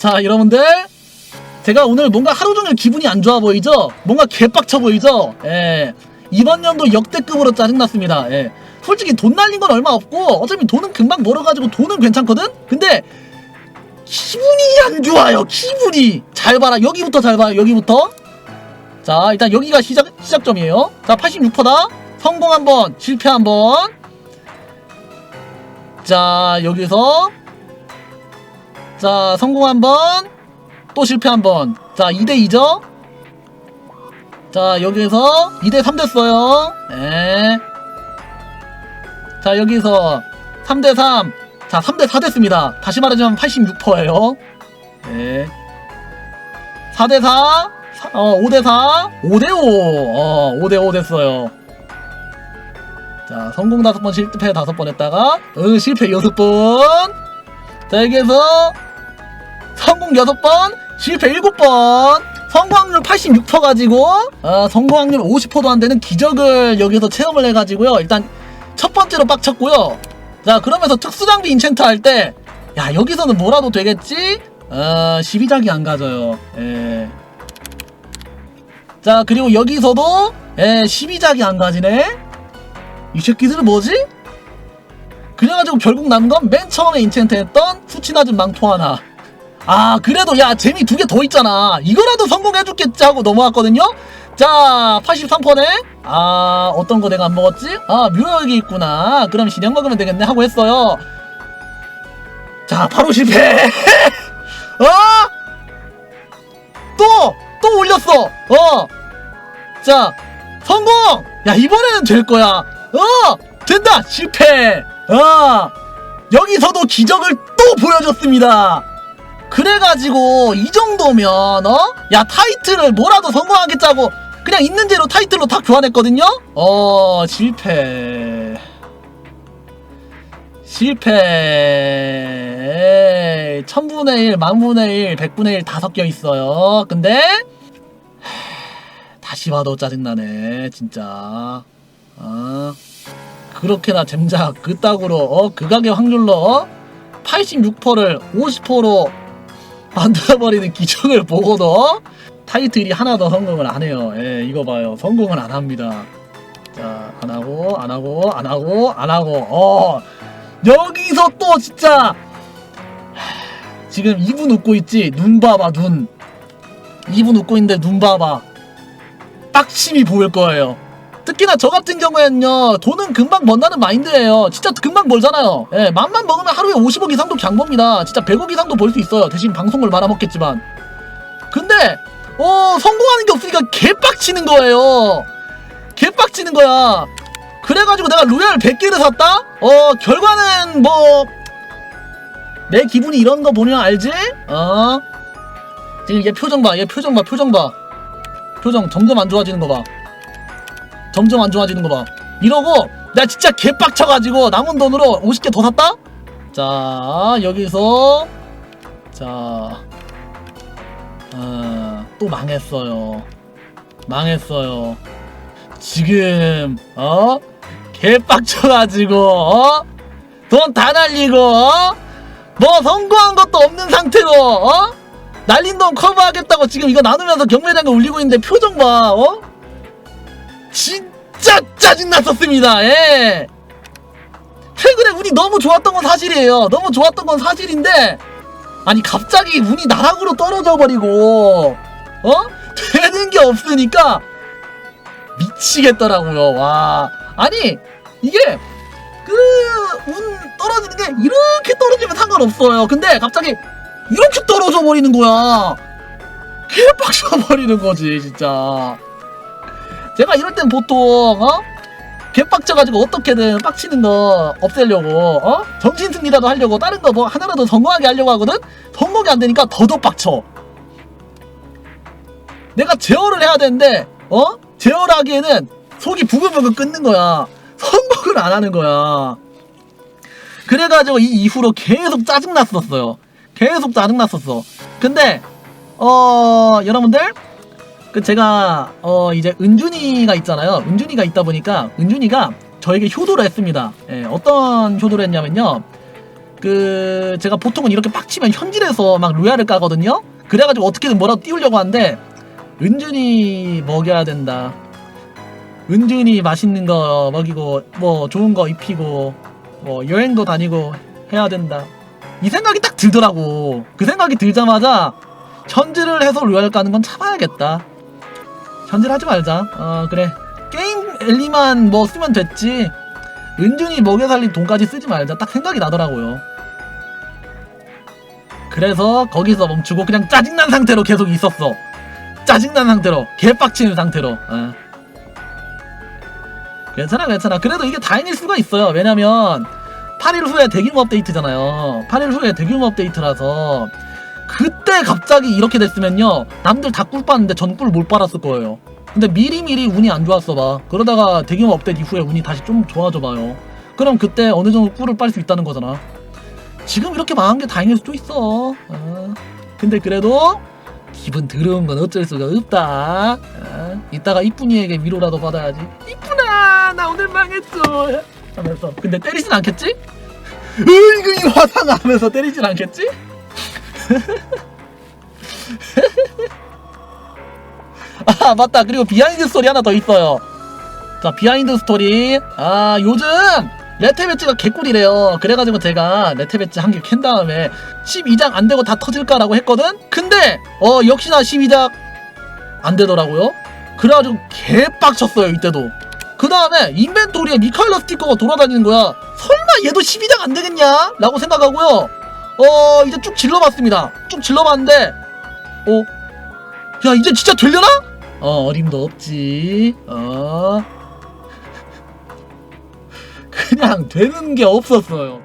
자, 여러분들. 제가 오늘 뭔가 하루 종일 기분이 안 좋아 보이죠? 뭔가 개빡쳐 보이죠? 예. 이번 연도 역대급으로 짜증났습니다. 예. 솔직히 돈 날린 건 얼마 없고, 어차피 돈은 금방 벌어가지고 돈은 괜찮거든? 근데, 기분이 안 좋아요, 기분이! 잘 봐라, 여기부터 잘 봐요, 여기부터. 자, 일단 여기가 시작, 시작점이에요. 자, 86%다. 성공 한 번, 실패 한 번. 자, 여기서. 자, 성공 한 번. 또 실패 한 번. 자, 2대2죠? 자, 여기서 2대3 됐어요. 네. 자, 여기서 3대3. 자, 3대4 됐습니다. 다시 말하자면 86%예요. 네. 4대4. 어, 5대4. 5대5. 어, 5대5 됐어요. 자, 성공 5번, 실패 5번 했다가, 응, 실패 6번. 자, 여기에서 성공 6번, 실패 7번. 성공확률 86% 가지고 어, 성공확률 50%도 안 되는 기적을 여기서 체험을 해가지고요. 일단 첫 번째로 빡쳤고요. 자 그러면서 특수장비 인챈트 할 때 야 여기서는 뭐라도 되겠지? 어, 12장이 안 가져요. 예. 자 그리고 여기서도 예, 12장이 안 가지네? 이 새끼들은 뭐지? 그래가지고 결국 남은 건 맨 처음에 인챈트 했던 낮은 망토 하나 아 그래도 야 재미 두 개 더 있잖아. 이거라도 성공해줬겠지 하고 넘어왔거든요. 자 83%네. 아 어떤 거 내가 안 먹었지? 아 묘역이 있구나. 그럼 신약 먹으면 되겠네 하고 했어요. 자 바로 실패. 어? 또! 또 올렸어. 어 자 성공! 야 이번에는 될 거야. 어 된다. 실패. 어 여기서도 기적을 또 보여줬습니다 그래가지고 이 정도면 어? 야 타이틀을 뭐라도 성공하겠자고 그냥 있는 대로 타이틀로 다 교환했거든요? 어 실패 실패 천분의 일, 만분의 일, 백분의 일 다 섞여 있어요 근데 하, 다시 봐도 짜증나네 진짜 어 그렇게나 잼작 그따구로 어 극악의 확률로 어? 86%를 50%로 만들어버리는 기적을 보고도 타이틀이 하나 더 성공을 안 해요. 예, 이거 봐요. 성공을 안 합니다. 자, 안 하고, 안 하고, 안 하고, 안 하고, 어, 여기서 또 진짜, 하, 지금 이분 웃고 있지? 눈 봐봐, 눈. 이분 웃고 있는데 눈 봐봐. 빡심이 보일 거예요. 특히나 저 같은 경우에는요, 돈은 금방 번다는 마인드예요. 진짜 금방 벌잖아요. 예, 맘만 먹으면 하루에 50억 이상도 법니다. 진짜 100억 이상도 벌 수 있어요. 대신 방송을 말아먹겠지만. 근데, 어, 성공하는 게 없으니까 개빡치는 거예요. 개빡치는 거야. 그래가지고 내가 로얄 100개를 샀다? 어, 결과는 뭐, 내 기분이 이런 거 보면 알지? 어? 지금 얘 표정 봐, 얘 표정 봐, 표정 봐. 표정 점점 안 좋아지는 거 봐. 점점 안 좋아지는 거 봐. 이러고 나 진짜 개빡쳐가지고 남은 돈으로 50개 더 샀다? 자 여기서 자 어, 또 망했어요. 망했어요. 지금 어 개빡쳐가지고 어? 돈 다 날리고 어? 뭐 성공한 것도 없는 상태로 어? 날린 돈 커버하겠다고 지금 이거 나누면서 경매장에 올리고 있는데 표정 봐 어? 진짜 짜증났었습니다. 예. 최근에 운이 너무 좋았던 건 사실이에요. 너무 좋았던 건 사실인데 아니 갑자기 운이 나락으로 떨어져 버리고 어 되는 게 없으니까 미치겠더라고요. 와 아니 이게 그 운 떨어지는 게 이렇게 떨어지면 상관없어요. 근데 갑자기 이렇게 떨어져 버리는 거야. 개빡쳐 버리는 거지 진짜. 제가 이럴 땐 보통 어? 개빡쳐가지고 어떻게든 빡치는 거 없애려고 어? 정신승리라도 하려고 다른 거 뭐 하나라도 성공하게 하려고 하거든? 성공이 안 되니까 더더 빡쳐 내가 제어를 해야 되는데 어? 제어를 하기에는 속이 부글부글 끓는 거야 성공을 안 하는 거야 그래가지고 이 이후로 계속 짜증났었어요 계속 짜증났었어 근데 어 여러분들 그 제가 어 이제 은준이가 있잖아요. 은준이가 있다 보니까 은준이가 저에게 효도를 했습니다. 예, 어떤 효도를 했냐면요. 그 제가 보통은 이렇게 빡치면 현질에서 막 로얄을 까거든요. 그래가지고 어떻게든 뭐라도 띄우려고 하는데 은준히 먹여야 된다. 은준히 맛있는 거 먹이고 뭐 좋은 거 입히고 뭐 여행도 다니고 해야 된다. 이 생각이 딱 들더라고. 그 생각이 들자마자 현질을 해서 로얄 까는 건 참아야겠다. 현질 하지 말자. 어 그래. 게임 엘리만 뭐 쓰면 됐지. 은준히 먹여 살린 돈까지 쓰지 말자. 딱 생각이 나더라고요. 그래서 거기서 멈추고 그냥 짜증난 상태로 계속 있었어. 짜증난 상태로 개빡치는 상태로. 어. 괜찮아 괜찮아. 그래도 이게 다행일 수가 있어요. 왜냐면 8일 후에 대규모 업데이트잖아요. 8일 후에 대규모 업데이트라서 그때 갑자기 이렇게 됐으면요. 남들 다 꿀 빠는데 전 꿀 못 빨았을 거예요. 근데 미리미리 운이 안 좋았어 봐. 그러다가 대규모 업데이트 이후에 운이 다시 좀 좋아져 봐요. 그럼 그때 어느 정도 꿀을 빨 수 있다는 거잖아. 지금 이렇게 망한 게 다행일 수도 있어. 어. 근데 그래도 기분 더러운 건 어쩔 수가 없다. 어. 이따가 이쁜이에게 위로라도 받아야지. 이쁜아, 나 오늘 망했어. 하면서. 근데 때리진 않겠지? 으이구 이 화상 하면서 때리진 않겠지? 아 맞다. 그리고 비하인드 스토리 하나 더 있어요. 자 비하인드 스토리. 아 요즘 레테 배지가 개꿀이래요. 그래가지고 제가 레테 배지 한개 캔 다음에 12장 안 되고 다 터질까라고 했거든? 근데 어 역시나 12장 안 되더라고요. 그래가지고 개빡쳤어요 이때도. 그 다음에 인벤토리에 미카엘라 스티커가 돌아다니는 거야. 설마 얘도 12장 안 되겠냐 라고 생각하고요 어 이제 쭉 질러봤습니다. 쭉 질러봤는데 어? 야 이제 진짜 되려나? 어 어림도 없지. 어. 그냥 되는 게 없었어요